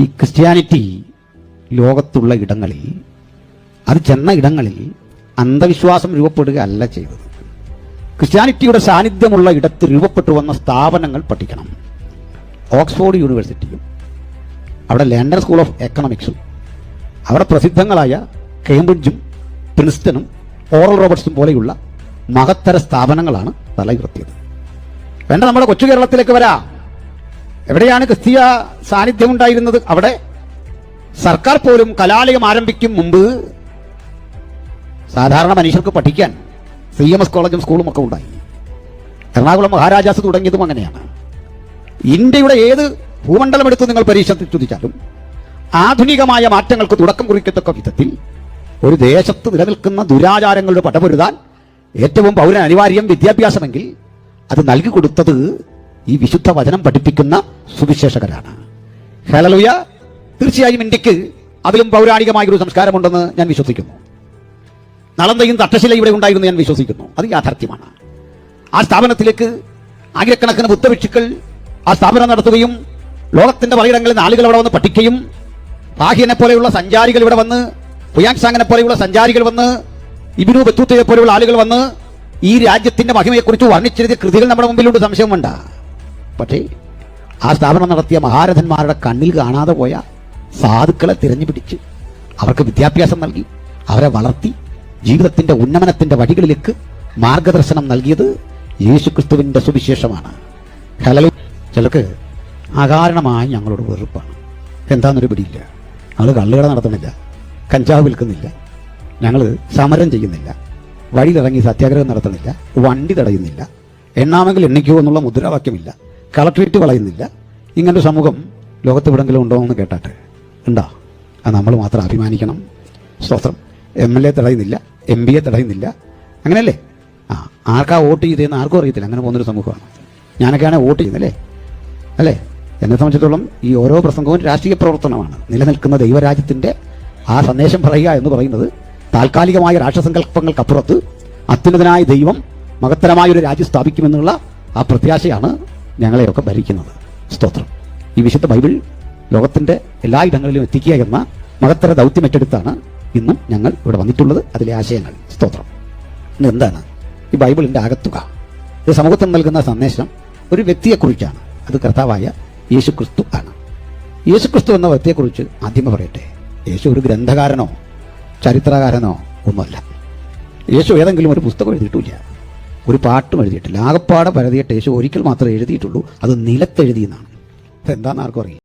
ഈ ക്രിസ്ത്യാനിറ്റി ലോകത്തുള്ള ഇടങ്ങളിൽ അത് ചെന്ന ഇടങ്ങളിൽ അന്ധവിശ്വാസം രൂപപ്പെടുക അല്ല ചെയ്തത്. ക്രിസ്ത്യാനിറ്റിയുടെ സാന്നിധ്യമുള്ള ഇടത്ത് രൂപപ്പെട്ടു വന്ന സ്ഥാപനങ്ങൾ പഠിക്കണം. ഓക്സ്ഫോർഡ് യൂണിവേഴ്സിറ്റിയും അവിടെ ലണ്ടൻ സ്കൂൾ ഓഫ് എക്കണോമിക്സും അവിടെ പ്രസിദ്ധങ്ങളായ കേംബ്രിഡ്ജും പ്രിൻസ്റ്റനും ഓറൽ റോബർട്ട്സും പോലെയുള്ള മഹത്തര സ്ഥാപനങ്ങളാണ് തലയുറത്തിയത് വേണ്ട നമ്മുടെ കൊച്ചു കേരളത്തിലേക്ക് വരാം. എവിടെയാണ് ക്രിസ്തീയ സാന്നിധ്യം ഉണ്ടായിരുന്നത് അവിടെ സർക്കാർ പോലും കലാലയം ആരംഭിക്കും മുമ്പ് സാധാരണ മനുഷ്യർക്ക് പഠിക്കാൻ സി എം എസ് കോളേജും സ്കൂളും ഒക്കെ ഉണ്ടായി. എറണാകുളം മഹാരാജാസ് തുടങ്ങിയതും അങ്ങനെയാണ്. ഇന്ത്യയുടെ ഏത് ഭൂമണ്ഡലം എടുത്ത് നിങ്ങൾ പരീക്ഷത്തിൽ ചോദിച്ചാലും ആധുനികമായ മാറ്റങ്ങൾക്ക് തുടക്കം കുറിക്കത്തക്ക വിധത്തിൽ ഒരു ദേശത്ത് നിലനിൽക്കുന്ന ദുരാചാരങ്ങളുടെ പടപൊരുതാൻ ഏറ്റവും പൗരൻ അനിവാര്യം വിദ്യാഭ്യാസമെങ്കിൽ അത് നൽകി കൊടുത്തത് ഈ വിശുദ്ധ വചനം പഠിപ്പിക്കുന്ന സുവിശേഷകരാണ്. ഹേളലുയ തീർച്ചയായും ഇന്ത്യയ്ക്ക് അതിലും പൗരാണികമായ ഒരു സംസ്കാരമുണ്ടെന്ന് ഞാൻ വിശ്വസിക്കുന്നു. നളന്തയും തട്ടശില ഇവിടെ ഉണ്ടായിരുന്നു ഞാൻ വിശ്വസിക്കുന്നു. അത് യാഥാർത്ഥ്യമാണ്. ആ സ്ഥാപനത്തിലേക്ക് ആയിരക്കണക്കിന് ബുദ്ധഭിക്ഷുക്കൾ ആ സ്ഥാപനം നടത്തുകയും ലോകത്തിന്റെ പലയിടങ്ങളിൽ നാളുകൾ അവിടെ വന്ന് പഠിക്കുകയും പാഹിയനെ പോലെയുള്ള സഞ്ചാരികൾ ഇവിടെ വന്ന് പുയാങ്സാങ്ങിനെ പോലെയുള്ള സഞ്ചാരികൾ വന്ന് ഇബിനു ബത്തൂത്തയെ പോലെയുള്ള ആളുകൾ വന്ന് ഈ രാജ്യത്തിന്റെ മഹിമയെക്കുറിച്ച് വർണിച്ചെഴുതിയ കൃതികൾ നമ്മുടെ മുമ്പിലുണ്ട് സംശയം വേണ്ട പക്ഷേ ആ സ്ഥാപനം നടത്തിയ മഹാരഥന്മാരുടെ കണ്ണിൽ കാണാതെ പോയ സാധുക്കളെ തിരഞ്ഞു പിടിച്ച് അവർക്ക് വിദ്യാഭ്യാസം നൽകി അവരെ വളർത്തി ജീവിതത്തിന്റെ ഉന്നമനത്തിന്റെ വഴികളിലേക്ക് മാർഗദർശനം നൽകിയത് യേശുക്രിസ്തുവിന്റെ സുവിശേഷമാണ്. ഹലോ ചിലർക്ക് അകാരണമായി ഞങ്ങളോട് വെറുപ്പാണ്. എന്താണെന്നൊരു പിടിയില്ല. ഞങ്ങൾ കള്ളുകട നടത്തണില്ല കഞ്ചാവ് വിൽക്കുന്നില്ല. ഞങ്ങൾ സമരം ചെയ്യുന്നില്ല. വഴിയിലിറങ്ങി സത്യാഗ്രഹം നടത്തുന്നില്ല. വണ്ടി തടയുന്നില്ല. എണ്ണാമെങ്കിൽ എണ്ണിക്കോ എന്നുള്ള മുദ്രാവാക്യമില്ല. കളക്ട്രേറ്റ് വളയുന്നില്ല ഇങ്ങനൊരു സമൂഹം ലോകത്ത് എവിടെങ്കിലും ഉണ്ടോ എന്ന് കേട്ടാട്ടെ. ഉണ്ടോ? അത് നമ്മൾ മാത്രം അഭിമാനിക്കണം. സ്തോത്രം. എം എൽ എ തടയുന്നില്ല. എം പി എ തടയുന്നില്ല. അങ്ങനെയല്ലേ? ആ ആർക്കാ വോട്ട് ചെയ്തതെന്ന് ആർക്കും അറിയത്തില്ല. അങ്ങനെ പോകുന്നൊരു സമൂഹമാണ്. ഞാനൊക്കെയാണ് വോട്ട് ചെയ്യുന്നല്ലേ അല്ലേ? എന്നെ സംബന്ധിച്ചിടത്തോളം ഈ ഓരോ പ്രസംഗവും രാഷ്ട്രീയ പ്രവർത്തനമാണ്. നിലനിൽക്കുന്ന ദൈവരാജ്യത്തിന്റെ ആ സന്ദേശം പറയുക എന്ന് പറയുന്നത് താൽക്കാലികമായ രാഷ്ട്രസങ്കല്പങ്ങൾക്കപ്പുറത്ത് അത്യുന്നതനായ ദൈവം മഹത്തരമായ ഒരു രാജ്യം സ്ഥാപിക്കുമെന്നുള്ള ആ പ്രത്യാശയാണ് ഞങ്ങളെയൊക്കെ ഭരിക്കുന്നത്. സ്തോത്രം. ഈ വിശുദ്ധ ബൈബിൾ ലോകത്തിന്റെ എല്ലായിടങ്ങളിലും എത്തിക്കുക എന്ന മഹത്തര ദൗത്യം ഏറ്റെടുത്താണ് ഇന്നും ഞങ്ങൾ ഇവിടെ വന്നിട്ടുള്ളത്. അതിലെ ആശയങ്ങൾ. സ്തോത്രം. ഇന്ന് എന്താണ്? ഈ ബൈബിളിന്റെ ആകത്തുക. ഇത് സമൂഹത്തിന് നൽകുന്ന സന്ദേശം ഒരു വ്യക്തിയെക്കുറിച്ചാണ്. അത് കർത്താവായ യേശു ക്രിസ്തു ആണ്. യേശു ക്രിസ്തു എന്ന വ്യക്തിയെക്കുറിച്ച് ആദ്യമേ പറയട്ടെ. യേശു ഒരു ഗ്രന്ഥകാരനോ ചരിത്രകാരനോ ഒന്നുമല്ല. യേശു ഏതെങ്കിലും ഒരു പുസ്തകം എഴുതിയിട്ടില്ല. ഒരു പാട്ടും എഴുതിയിട്ടില്ല. ആകപ്പാടെ പരതിയിട്ട് യേശു ഒരിക്കൽ മാത്രമേ എഴുതിയിട്ടുള്ളൂ. അത് നിലത്തെഴുതിയെന്നാണ് എന്താണെന്ന് ആർക്കും അറിയില്ല.